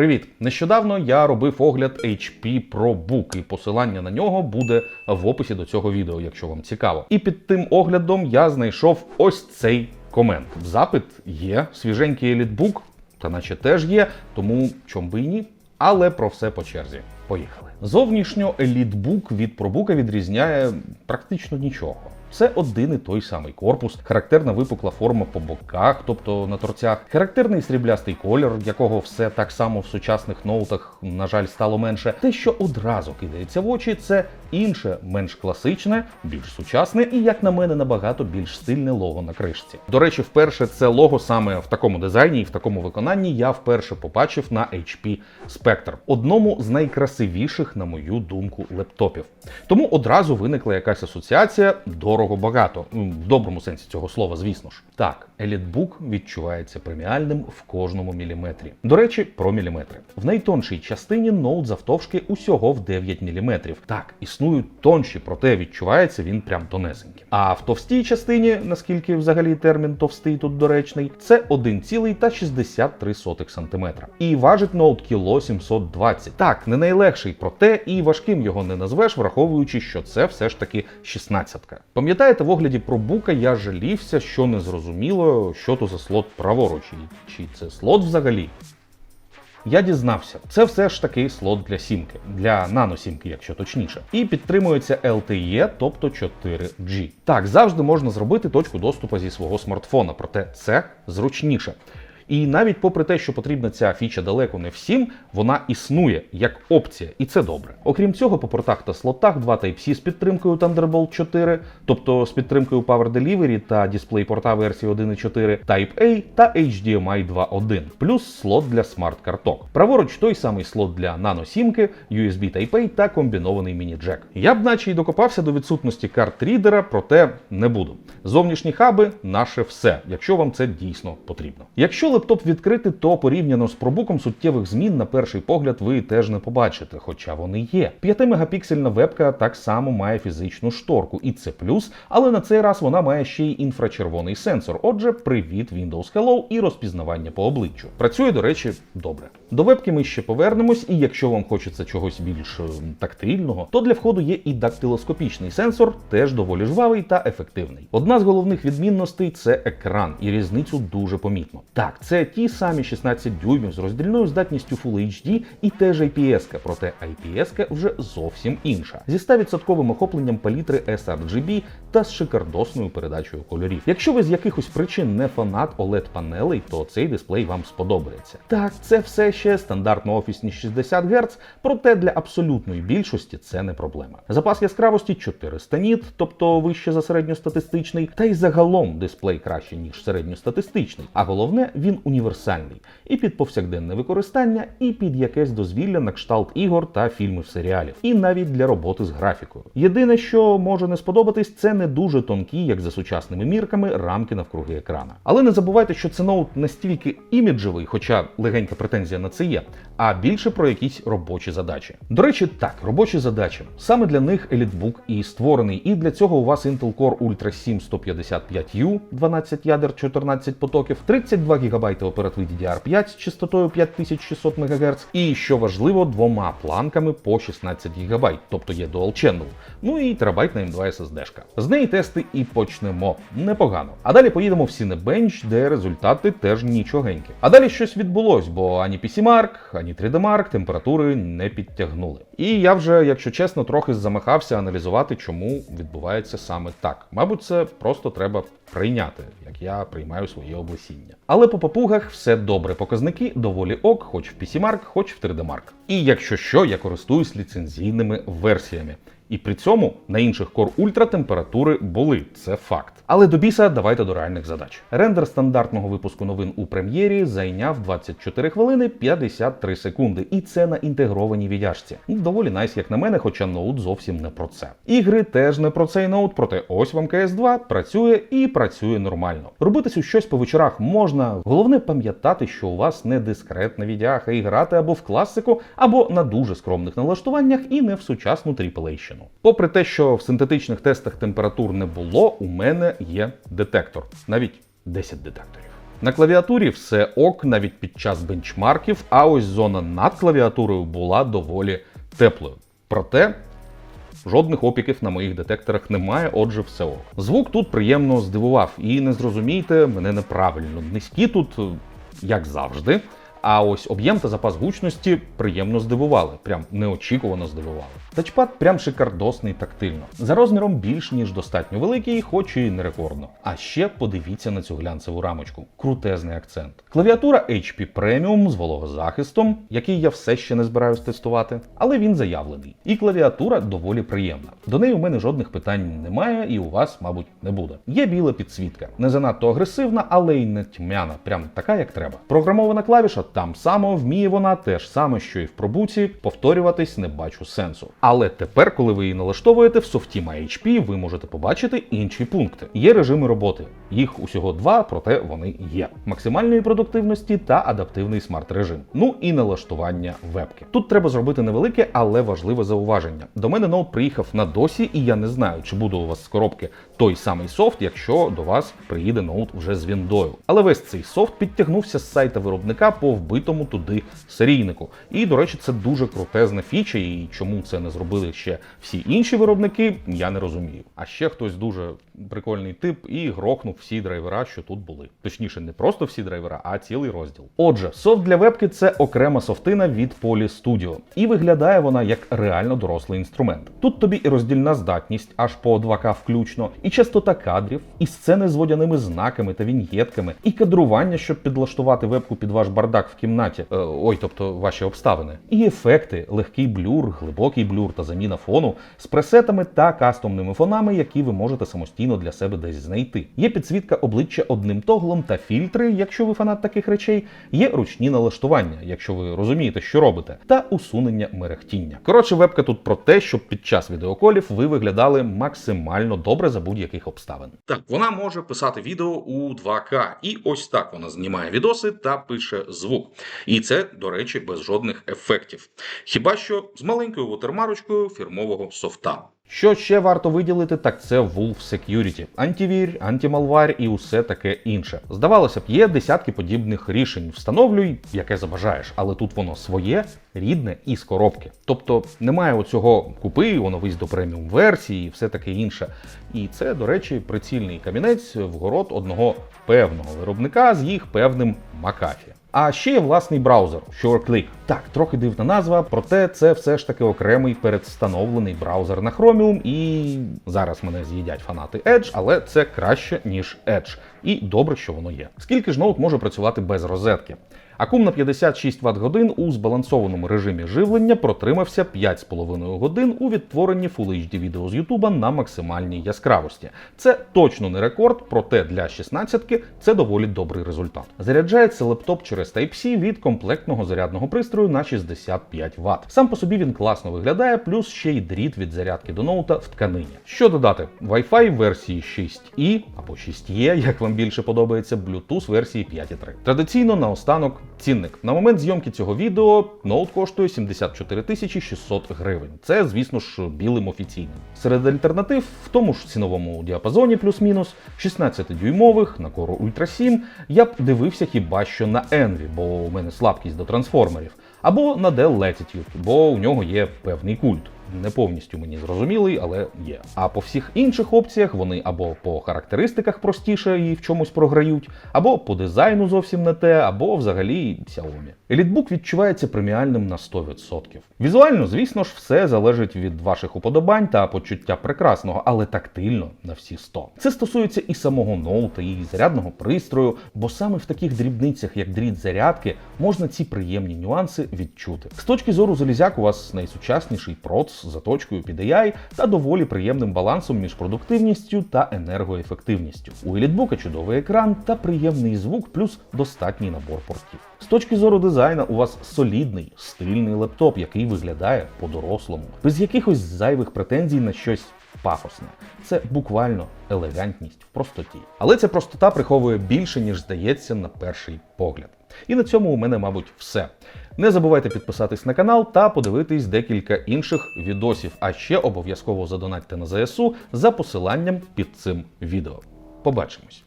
Привіт! Нещодавно я робив огляд HP ProBook, і посилання на нього буде в описі до цього відео, якщо вам цікаво. І під тим оглядом я знайшов ось цей комент. Запит є, свіженький елітбук, та наче теж є, тому чом би і ні. Але про все по черзі. Поїхали. Зовнішньо елітбук від ProBook відрізняє практично нічого. Це один і той самий корпус, характерна випукла форма по боках, тобто на торцях, характерний сріблястий колір, якого все так само в сучасних ноутах, на жаль, стало менше. Те, що одразу кидається в очі, це інше, менш класичне, більш сучасне і, як на мене, набагато більш стильне лого на кришці. До речі, вперше це лого саме в такому дизайні і в такому виконанні я вперше побачив на HP Spectre, одному з найкрасивіших, на мою думку, лептопів. Тому одразу виникла якась асоціація дорого багато. В доброму сенсі цього слова, звісно ж. Так, елітбук відчувається преміальним в кожному міліметрі. До речі, про міліметри. В найтоншій частині ноут завтовшки усього в 9 мм. Так, існують тонші, проте відчувається він прям тонесенький. А в товстій частині, наскільки взагалі термін товстий тут доречний, це 1,63 см. І важить ноут кіло 720. Так, не найлегший, проте і важким його не назвеш, враховуючи, що це все ж таки 16-ка. Пам'ятаєте, в огляді про бука я жалівся, що не зрозуміло, що то за слот праворуч, і чи це слот взагалі. Я дізнався, це все ж таки слот для сімки, для наносімки, якщо точніше, і підтримується LTE, тобто 4G. Так, завжди можна зробити точку доступу зі свого смартфона, проте це зручніше. І навіть попри те, що потрібна ця фіча далеко не всім, вона існує як опція, і це добре. Окрім цього, по портах та слотах два Type-C з підтримкою Thunderbolt 4, тобто з підтримкою Power Delivery та порта версії 1.4, Type-A та HDMI 2.1, плюс слот для смарт-карток. Праворуч той самий слот для наносімки, USB Type-A та комбінований міні-джек. Я б наче й докопався до відсутності карт-рідера, проте не буду. Зовнішні хаби наше все, якщо вам це дійсно потрібно. Якщо лептоп відкрити, то порівняно з пробуком суттєвих змін на перший погляд ви теж не побачите, хоча вони є. 5-мегапіксельна вебка так само має фізичну шторку, і це плюс, але на цей раз вона має ще й інфрачервоний сенсор. Отже, привіт Windows Hello і розпізнавання по обличчю. Працює, до речі, добре. До вебки ми ще повернемось, і якщо вам хочеться чогось більш е, тактильного, то для входу є і дактилоскопічний сенсор, теж доволі жвавий та ефективний. Одна з головних відмінностей це екран, і різницю дуже помітно. Так, це ті самі 16 дюймів з роздільною здатністю Full HD і теж IPS, проте IPS вже зовсім інша. Зі 100% охопленням палітри sRGB та з шикардосною передачею кольорів. Якщо ви з якихось причин не фанат oled панелей, то цей дисплей вам сподобається. Так, це все ще стандартно офісні 60 Гц, проте для абсолютної більшості це не проблема. Запас яскравості 400 ніт, тобто вище за середньостатистичний, та й загалом дисплей краще ніж середньостатистичний. А головне, він універсальний і під повсякденне використання, і під якесь дозвілля на кшталт ігор та фільмів серіалів, і навіть для роботи з графікою. Єдине, що може не сподобатись, це не дуже тонкі, як за сучасними мірками, рамки навкруги екрана. Але не забувайте, що це ноут настільки іміджевий, хоча легенька претензія на це є, а більше про якісь робочі задачі. До речі, так, робочі задачі. Саме для них EliteBook і створений, і для цього у вас Intel Core Ultra 7 155U, 12 ядер, 14 потоків, 32 ГБ оперативи DDR5 з частотою 5600 МГц, і що важливо, двома планками по 16 ГБ, тобто є Dual Channel, ну і терабайт на M2 SSD. З неї тести і почнемо. Непогано. А далі поїдемо в Cinebench, де результати теж нічогенькі. А далі щось відбулось, бо ані PC Mark, ані 3D Mark температури не підтягнули. І я вже, якщо чесно, трохи замахався аналізувати, чому відбувається саме так. Мабуть, це просто треба прийняти, як я приймаю своє облесіння. Але по попугах все добре. Показники доволі ок, хоч в PC Mark, хоч в 3D Mark. І якщо що, я користуюсь ліцензійними версіями. І при цьому на інших Core Ultra температури були, це факт. Але до біса давайте до реальних задач. Рендер стандартного випуску новин у прем'єрі зайняв 24 хвилини 53 секунди, і це на інтегрованій віддяжці. Доволі найс, як на мене, хоча ноут зовсім не про це. Ігри теж не про цей ноут, проте ось вам CS2 працює і працює нормально. Робитися щось по вечорах можна. Головне пам'ятати, що у вас не дискретна віддяга і грати або в класику, або на дуже скромних налаштуваннях і не в сучасну тріплейщину. Попри те, що в синтетичних тестах температур не було, у мене є детектор, навіть 10 детекторів. На клавіатурі все ок навіть під час бенчмарків, а ось зона над клавіатурою була доволі теплою. Проте Жодних опіків на моїх детекторах немає, отже, все ок. Звук тут приємно здивував, і не зрозумійте мене неправильно. Низькі тут, як завжди. А ось об'єм та запас гучності приємно здивували, прям неочікувано здивували. Тачпад прям шикардосний тактильно. За розміром більш ніж достатньо великий, хоч і не рекордно. А ще подивіться на цю глянцеву рамочку. Крутезний акцент. Клавіатура HP Premium з вологозахистом, який я все ще не збираюсь тестувати, але він заявлений. І клавіатура доволі приємна. До неї у мене жодних питань немає, і у вас, мабуть, не буде. Є біла підсвітка, не занадто агресивна, але й не тьмяна, прям така, як треба. Програмована клавіша там само, вміє вона те ж саме, що і в пробуці, повторюватись не бачу сенсу. Але тепер, коли ви її налаштовуєте в софті MyHP, ви можете побачити інші пункти. Є режими роботи. Їх усього два, проте вони є: максимальної продуктивності та адаптивний смарт-режим. Ну і налаштування вебки. Тут треба зробити невелике, але важливе зауваження. До мене ноут приїхав на досі, і я не знаю, чи буде у вас з коробки той самий софт, якщо до вас приїде ноут вже з віндою. Але весь цей софт підтягнувся з сайта виробника по вбитому туди серійнику. І, до речі, це дуже крутезна фіча, і чому це не зробили ще всі інші виробники, я не розумію. А ще хтось дуже прикольний тип і грохнув всі драйвера, що тут були. Точніше, не просто всі драйвера, а цілий розділ. Отже, софт для вебки це окрема софтина від Poly Studio. І виглядає вона як реально дорослий інструмент. Тут тобі і роздільна здатність аж по 2К включно, і частота кадрів, і сцени з водяними знаками та віньєтками, і кадрування, щоб підлаштувати вебку під ваш бардак в кімнаті. Е, ой, тобто ваші обставини. І ефекти, легкий блюр, глибокий блюр та заміна фону з пресетами та кастомними фонами, які ви можете самостійно для себе десь знайти. Є підсвітка обличчя одним тоглом та фільтри, якщо ви фанат таких речей. Є ручні налаштування, якщо ви розумієте, що робите, та усунення мерехтіння. Коротше, вебка тут про те, щоб під час відеоколів ви виглядали максимально добре за будь-яких обставин. Так, вона може писати відео у 2К, і ось так вона знімає відоси та пише звук. І це, до речі, без жодних ефектів. Хіба що з маленькою вотермарочкою фірмового софта. Що ще варто виділити, так це Wolf Security. антивір, антималвар і усе таке інше. Здавалося б, є десятки подібних рішень. Встановлюй, яке забажаєш, але тут воно своє, рідне і з коробки. Тобто немає оцього купи, оновись до преміум версії і все таке інше. І це, до речі, прицільний камінець в город одного певного виробника з їх певним Макафі. А ще є власний браузер SureClick. Так, трохи дивна назва, проте це все ж таки окремий передстановлений браузер на Chromium, і зараз мене з'їдять фанати Edge, але це краще ніж Edge. І добре, що воно є. Скільки ж ноут може працювати без розетки? Акум на 56 Вт годин у збалансованому режимі живлення протримався 5,5 годин у відтворенні Full HD відео з YouTube на максимальній яскравості. Це точно не рекорд, проте для 16-ки це доволі добрий результат. Заряджається лептоп через Type-C від комплектного зарядного пристрою на 65 Вт. Сам по собі він класно виглядає, плюс ще й дріт від зарядки до ноута в тканині. Що додати? Wi-Fi версії 6i або 6E, як вам більше подобається, Bluetooth версії 5.3. Традиційно наостанок цінник. На момент зйомки цього відео ноут коштує 74 тисячі 600 гривень. Це, звісно ж, білим офіційним. Серед альтернатив в тому ж ціновому діапазоні плюс-мінус 16-дюймових на Core Ultra 7 я б дивився хіба що на Envy, бо у мене слабкість до трансформерів, або на Dell Latitude, бо у нього є певний культ не повністю мені зрозумілий, але є. А по всіх інших опціях вони або по характеристиках простіше і в чомусь програють, або по дизайну зовсім не те, або взагалі Xiaomi. Елітбук відчувається преміальним на 100%. Візуально, звісно ж, все залежить від ваших уподобань та почуття прекрасного, але тактильно на всі 100. Це стосується і самого ноута, і зарядного пристрою, бо саме в таких дрібницях, як дріт зарядки, можна ці приємні нюанси відчути. З точки зору залізяк, у вас найсучасніший проц заточкою під AI та доволі приємним балансом між продуктивністю та енергоефективністю. У елітбука чудовий екран та приємний звук, плюс достатній набор портів. З точки зору дизайна у вас солідний, стильний лептоп, який виглядає по-дорослому, без якихось зайвих претензій на щось пафосне. Це буквально елегантність в простоті. Але ця простота приховує більше, ніж здається на перший погляд. І на цьому у мене, мабуть, все. Не забувайте підписатись на канал та подивитись декілька інших відосів. А ще обов'язково задонатьте на ЗСУ за посиланням під цим відео. Побачимось!